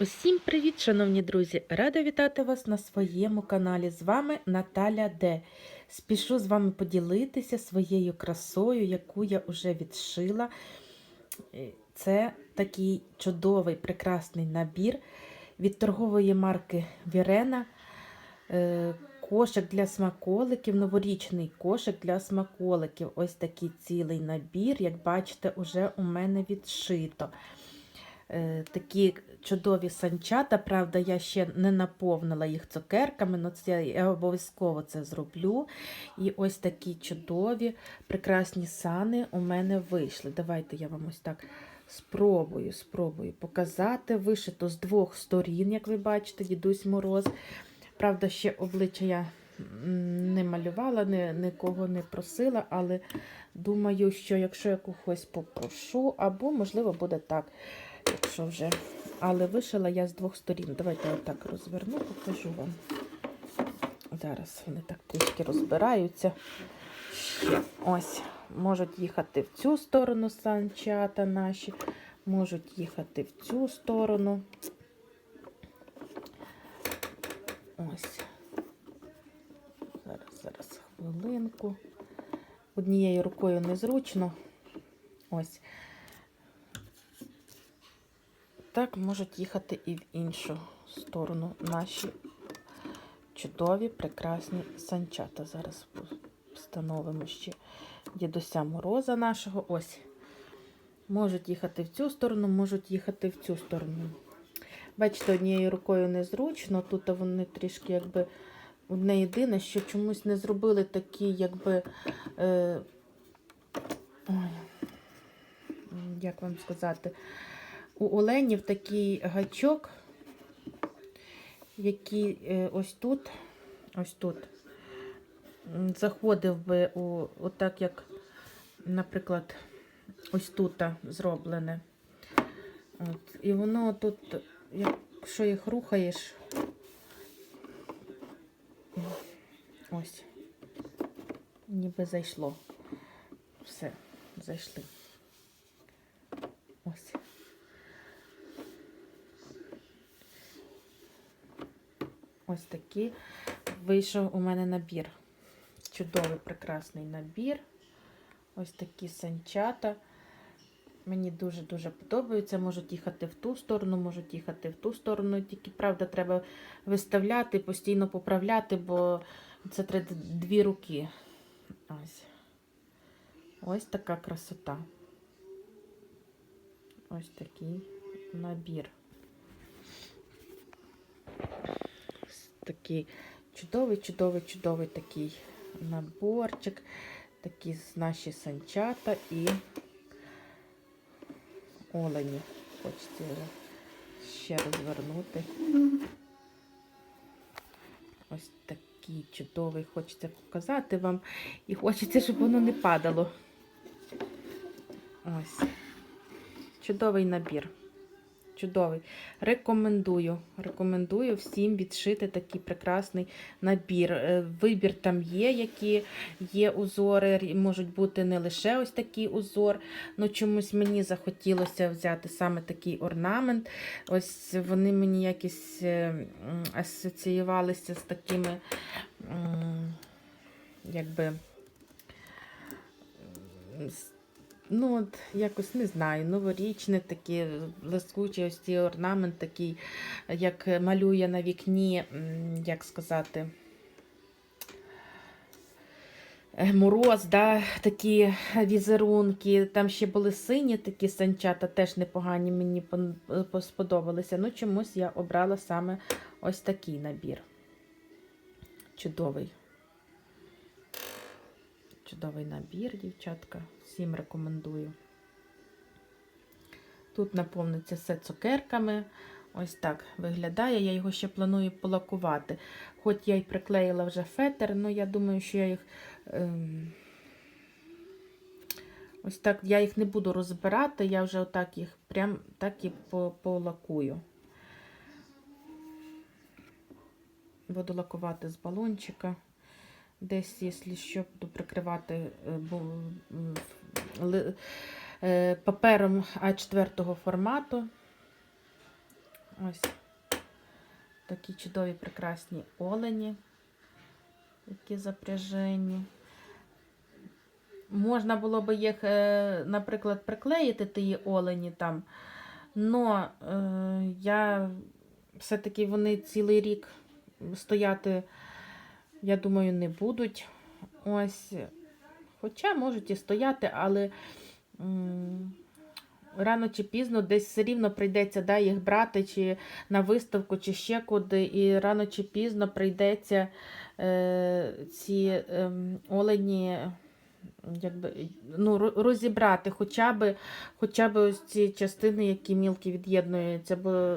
Усім привіт, шановні друзі! Рада вітати вас на своєму каналі. З вами Наталя Д. Спішу з вами поділитися своєю красою, яку я вже відшила. Е, Це такий чудовий, прекрасний набір від торгової марки Вірена. Кошик для смаколиків, новорічний кошик для смаколиків. Ось такий цілий набір, як бачите, уже у мене відшито. Е, такі чудові санчата. Правда, я ще не наповнила їх цукерками, але це я обов'язково це зроблю. І ось такі чудові, прекрасні сани у мене вийшли. Давайте я вам ось так спробую, спробую показати. Вишито з двох сторін, як ви бачите, дідусь мороз. Правда, ще обличчя я не малювала, ні, нікого не просила, але думаю, що якщо я когось попрошу, або, можливо, буде так якщо вже. Але вишила я з двох сторін. Давайте я так розверну, покажу вам. Зараз вони так трішки розбираються. Ось. Можуть їхати в цю сторону санчата наші, можуть їхати в цю сторону. Ось. Зараз, зараз, хвилинку. Однією рукою незручно. Ось. Так можуть їхати і в іншу сторону наші чудові, прекрасні санчата. Зараз встановимо ще дідуся мороза нашого. Ось. Можуть їхати в цю сторону, можуть їхати в цю сторону. Бачите, однією рукою незручно. Тут вони трішки якби одне єдине, що чомусь не зробили такі, якби. Е, ой, як вам сказати, у оленів такий гачок, який е, ось тут, ось тут заходив би у отак, як, наприклад, ось тут зроблене. От. І воно тут, якщо їх рухаєш, ось, ніби зайшло. Все, зайшли. Ось. Ось такий вийшов у мене набір. Чудовий, прекрасний набір. Ось такі санчата. Мені дуже-дуже подобаються. Можуть їхати в ту сторону, можуть їхати в ту сторону. Тільки, правда, треба виставляти, постійно поправляти, бо це треба дві руки. Ось. Ось така красота. Ось такий набір. Такий чудовий, чудовий, чудовий такий наборчик, такі наші санчата і олені. Його ще розвернути. Ось такий чудовий, хочеться показати вам. І хочеться, щоб воно не падало. Ось. Чудовий набір. Чудовий. Рекомендую. Рекомендую всім відшити такий прекрасний набір. Е, Вибір там є, які є узори, можуть бути не лише ось такий узор. Ну чомусь мені захотілося взяти саме такий орнамент. Ось вони мені якось е, асоціювалися з такими, якби. Ну, от, якось не знаю, новорічне такі, блискучий ось цей орнамент такий, як малює на вікні, як сказати, е, мороз, да, такі візерунки. Там ще були сині такі санчата, теж непогані, мені сподобалися. Ну, чомусь я обрала саме ось такий набір. Чудовий. Чудовий набір, дівчатка. Всім рекомендую. Тут наповниться все цукерками. Ось так виглядає. Я його ще планую полакувати. Хоч я й приклеїла вже фетр, але я думаю, що я їх. Ем... Ось так я їх не буду розбирати, я вже отак їх прям так і полакую. Буду лакувати з балончика. Десь, якщо що, буду прикривати е, е, папером А4 формату. Ось такі чудові прекрасні олені, які запряжені. Можна було би їх, е, наприклад, приклеїти тії олені там. Но е, я все-таки вони цілий рік стояти, я думаю, не будуть. Ось. Хоча можуть і стояти, але м, рано чи пізно десь все рівно прийдеться да, їх брати чи на виставку, чи ще куди. І рано чи пізно прийдеться е, ці е, олені якби, ну, розібрати хоча б, хоча б ось ці частини, які мілкі від'єднуються, бо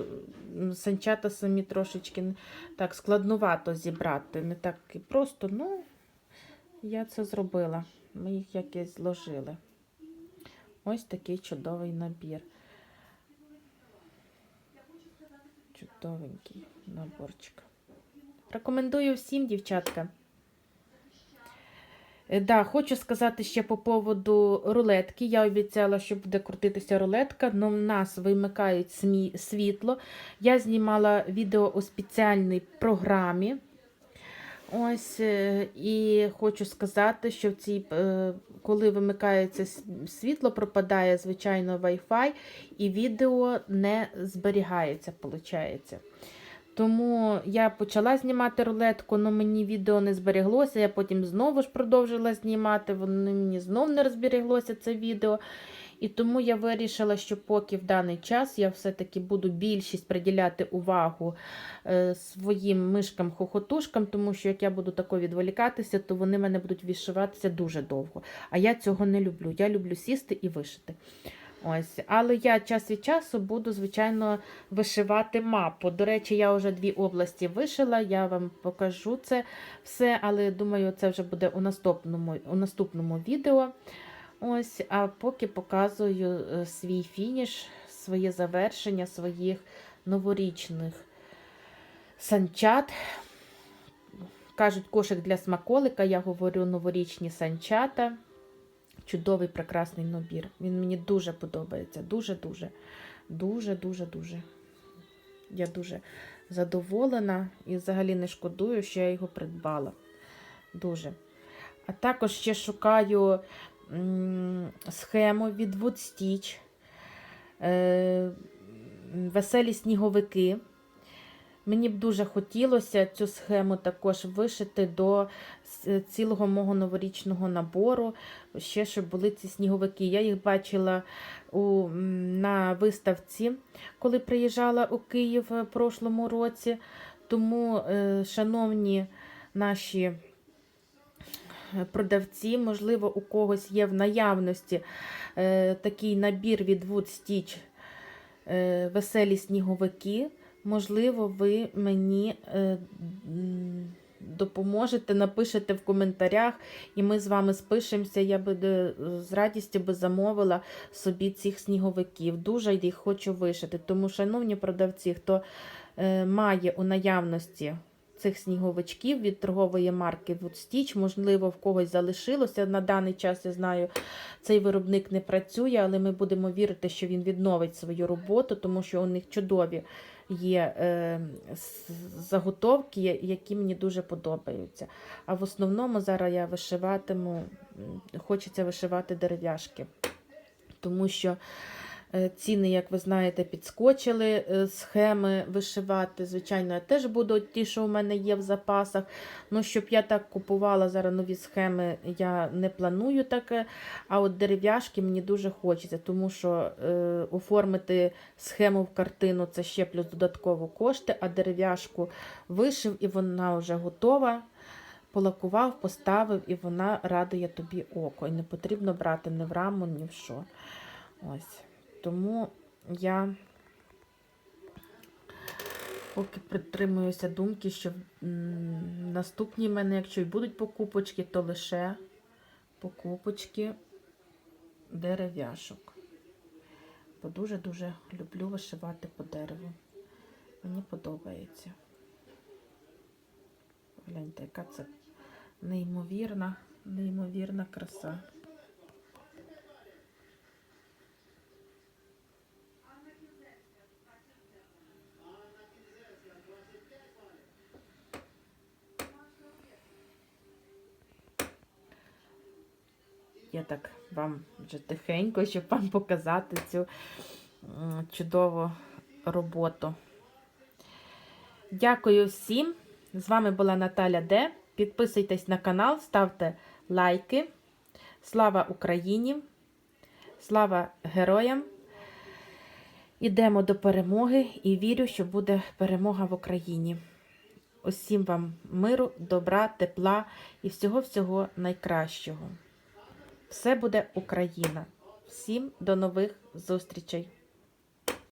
санчата самі трошечки так складнувато зібрати. Не так і просто, ну, я це зробила. Ми їх якось зложили. Ось такий чудовий набір. Чудовенький наборчик. Рекомендую всім, дівчатка. Е, Да, хочу сказати ще по поводу рулетки. Я обіцяла, що буде крутитися рулетка, але в нас вимикають смі- світло. Я знімала відео у спеціальній програмі. Ось, е, і хочу сказати, що в цій, е, коли вимикається світло, пропадає звичайно Wi-Fi, і відео не зберігається, виходить. Тому я почала знімати рулетку, але мені відео не збереглося. Я потім знову ж продовжила знімати, воно мені знов не розбереглося це відео. І тому я вирішила, що поки в даний час я все-таки буду більшість приділяти увагу е, своїм мишкам-хохотушкам, тому що як я буду тако відволікатися, то вони мене будуть вишиватися дуже довго. А я цього не люблю. Я люблю сісти і вишити. Ось, але я час від часу буду, звичайно, вишивати мапу. До речі, я вже дві області вишила, я вам покажу це все, але думаю, це вже буде у наступному, у наступному відео. Ось, а поки показую е, свій фініш, своє завершення своїх новорічних санчат. Кажуть, кошик для смаколика, я говорю новорічні санчата. Чудовий, прекрасний набір. Він мені дуже подобається. Дуже-дуже. Дуже-дуже дуже. Я дуже задоволена і взагалі не шкодую, що я його придбала. Дуже. А також ще шукаю схему від Wood Stitch. Е, веселі сніговики. Мені б дуже хотілося цю схему також вишити до цілого мого новорічного набору, ще щоб були ці сніговики. Я їх бачила у, на виставці, коли приїжджала у Київ в прошлому році. Тому, е, шановні наші е, продавці, можливо, у когось є в наявності е, такий набір від Wood Stitch е, веселі сніговики. Можливо, ви мені е, допоможете, напишете в коментарях, і ми з вами спишемося. Я би е, з радістю би замовила собі цих сніговиків. Дуже їх хочу вишити. Тому, шановні продавці, хто е, має у наявності цих сніговичків від торгової марки Wood Stitch, можливо, в когось залишилося. На даний час я знаю, цей виробник не працює, але ми будемо вірити, що він відновить свою роботу, тому що у них чудові є е, заготовки, які мені дуже подобаються. А в основному зараз я вишиватиму, хочеться вишивати дерев'яшки, тому що ціни, як ви знаєте, підскочили е, схеми вишивати. Звичайно, я теж буду ті, що у мене є в запасах. Ну, щоб я так купувала зараз нові схеми, я не планую таке. А от дерев'яшки мені дуже хочеться, тому що е, оформити схему в картину це ще плюс додатково кошти, а дерев'яшку вишив і вона вже готова. Полакував, поставив, і вона радує тобі око. І не потрібно брати ні в раму, ні в що. Ось. Тому я поки притримуюся думки, що наступні в мене, якщо й будуть покупочки, то лише покупочки дерев'яшок. Бо дуже-дуже люблю вишивати по дереву. Мені подобається. Гляньте, яка це неймовірна, неймовірна краса. Я так вам вже тихенько, щоб вам показати цю чудову роботу. Дякую всім. З вами була Наталя Д. Підписуйтесь на канал, ставте лайки. Слава Україні! Слава героям! Ідемо до перемоги і вірю, що буде перемога в Україні. Усім вам миру, добра, тепла і всього-всього найкращого. Все буде Україна. Всім до нових зустрічей!